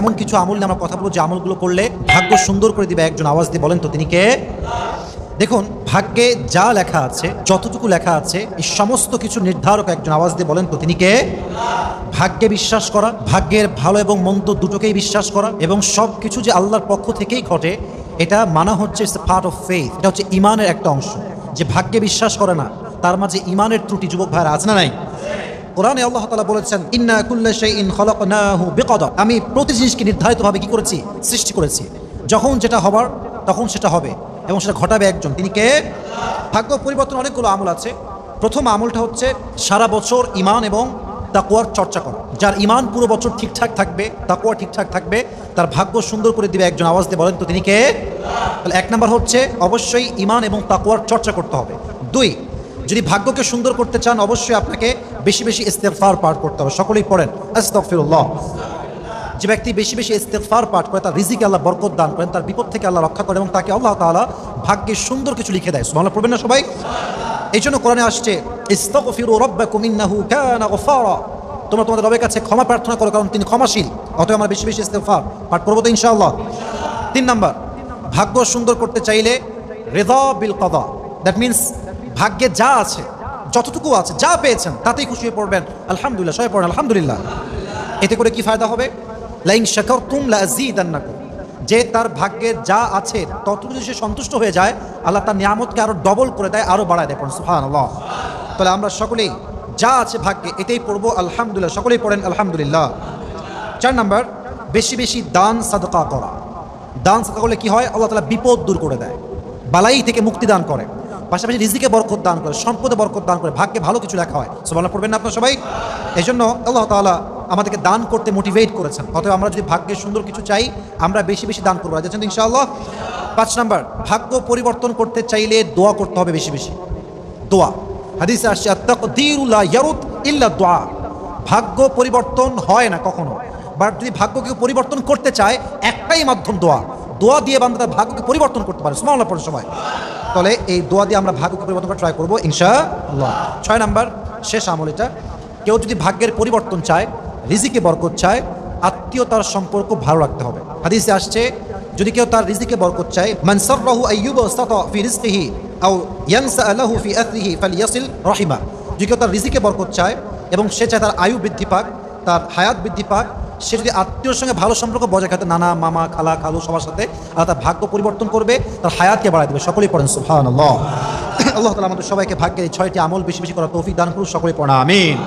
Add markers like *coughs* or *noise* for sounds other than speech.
এমন কিছু আমল নিয়ে আমরা কথা বলব, যে আমলগুলো করলে ভাগ্য সুন্দর করে দিবে। একজন আওয়াজ দিয়ে বলেন তো তিনি কে? দেখুন, ভাগ্যে যা লেখা আছে, যতটুকু লেখা আছে, এই সমস্ত কিছু নির্ধারক একজন আওয়াজ দিয়ে বলেন তো তিনি কে? ভাগ্যে বিশ্বাস করা, ভাগ্যের ভালো এবং মন্দ দুটোকেই বিশ্বাস করা এবং সব কিছু যে আল্লাহর পক্ষ থেকেই ঘটে, এটা মানা হচ্ছে পার্ট অফ ফেথ এটা হচ্ছে ইমানের একটা অংশ। যে ভাগ্যে বিশ্বাস করে না, তার মাঝে ইমানের ত্রুটি, যুবক ভাইয়ের, আছে না নাই? কোরআনে আল্লাহ তালা বলেছেন, ইন্না কুল্লা শাইইন খলাকনাহু বিকদর। আমি প্রতি জিনিসকে নির্ধারিতভাবে কি করেছি? সৃষ্টি করেছি। যখন যেটা হবার, তখন সেটা হবে এবং সেটা ঘটাবে একজন। তিনি কে? ভাগ্য পরিবর্তন অনেকগুলো আমল আছে। প্রথম আমলটা হচ্ছে সারা বছর ইমান এবং তাকুয়ার চর্চা করা। যার ইমান পুরো বছর ঠিকঠাক থাকবে তাকুয়া ঠিকঠাক থাকবে, তার ভাগ্য সুন্দর করে দিবে একজন। আওয়াজ দিয়ে বলেন তো, তিনি কে? তাহলে এক নম্বর হচ্ছে, অবশ্যই ইমান এবং তাকুয়ার চর্চা করতে হবে। দুই যদি ভাগ্যকে সুন্দর করতে চান, অবশ্যই আপনাকে বেশি বেশি ইস্তেফার পাঠ করতে হবে। সকলেই পড়েন, আস্তাগফিরুল্লাহ। যে ব্যক্তি বেশি বেশি ইস্তেফার পাঠ করে, তার রিজিকে আল্লাহ বরকত দান করেন, তার বিপদ থেকে আল্লাহ রক্ষা করে এবং তাকে আল্লাহ তাআলা ভাগ্যে সুন্দর কিছু লিখে দেয়। সুবহানাল্লাহ, পড়বেন না সবাই? এই জন্য কোরআনে আসছে তোমরা তোমাদের রবের কাছে ক্ষমা প্রার্থনা করো, কারণ তিনি ক্ষমাশীল। অতএব আমরা বেশি বেশি ইস্তেফার পাঠ করব তো ইনশাআল্লাহ। তিন নাম্বার, ভাগ্য সুন্দর করতে চাইলে রেদা বিল কদা। দ্যাট মিনস ভাগ্যে যা আছে, যতটুকু আছে, যা পেয়েছেন, তাতেই খুশি হয়ে পড়বেন। আলহামদুলিল্লাহ, সবাই পড়েন, আলহামদুলিল্লাহ। এতে করে কি ফায়দা হবে? লাইন শেখর তুম লাজিদান্নাকুম যে তার ভাগ্যে যা আছে, ততটুকু সে সন্তুষ্ট হয়ে যায়, আল্লাহ তার নিয়ামতকে আরও ডবল করে দেয় আরও বাড়ায় দেয় পড়েন তাহলে আমরা সকলেই যা আছে ভাগ্যে, এটাই পড়ব, আলহামদুলিল্লাহ, সকলেই পড়েন, আলহামদুলিল্লাহ। চার নাম্বার, বেশি বেশি দান সাদকা করা। দান সাদকা করলে কি হয়? আল্লাহ তালা বিপদ দূর করে দেয়। বালাই থেকে মুক্তি দান করে। পাশাপাশি রিজিকে বরকত দান করে, সম্পদে বরকত দান করে, ভাগ্যে ভালো কিছু লেখা হয়। সোমাল্লাহ পড়বেন না আপনার সবাই? এই জন্য আল্লাহ তালা আমাদেরকে দান করতে মোটিভেট করেছেন। অতএব আমরা যদি ভাগ্যে সুন্দর কিছু চাই, আমরা বেশি বেশি দান করব। যাচ্ছেন ইনশাআল্লাহ? পাঁচ নাম্বার, ভাগ্য পরিবর্তন করতে চাইলে দোয়া করতে হবে বেশি বেশি। দোয়া। হাদিসে ইল্লা দোয়া। ভাগ্য পরিবর্তন হয় না কখনো। বাট যদি ভাগ্যকে পরিবর্তন করতে চায়, একটাই মাধ্যম দোয়া। দোয়া দিয়ে তার ভাগ্যকে পরিবর্তন করতে পারে। সুমাল্লাহ সময় তাহলে এই দোয়া দিয়ে আমরা ভাগ্যকে পরিবর্তন করা ট্রাই করব ইনশা আল্লাহ ছয় নাম্বার, শেষ আমল এটা কেউ যদি ভাগ্যের পরিবর্তন চায়, রিজিকে বরকত চায়, আত্মীয়তার সম্পর্ক ভালো রাখতে হবে। হাদিসে আসছে, যদি কেউ তার রিজিকে বরকত চায় ফি আথরিহি ফালিয়াসিল রাহিমা। যদি কেউ তার রিজিকে বরকত চায় এবং সে চায় তার আয়ু বৃদ্ধি পাক, তার হায়াত বৃদ্ধি পাক সে যদি আত্মীয়র সঙ্গে ভালো সম্পর্ক বজায় খাতে নানা, মামা, খালা, খালু সবার সাথে, আর তার ভাগ্য পরিবর্তন করবে, তার হায়াতকে বাড়াই দেবে, সকলেই পড়েন সুফান *coughs* আল্লাহ আল্লাহ তালা আমাদের সবাইকে ভাগ্যের ছয়টি আমল বেশি বেশি করা তৌফিক দান করুন সকলেই পড়া আমিন।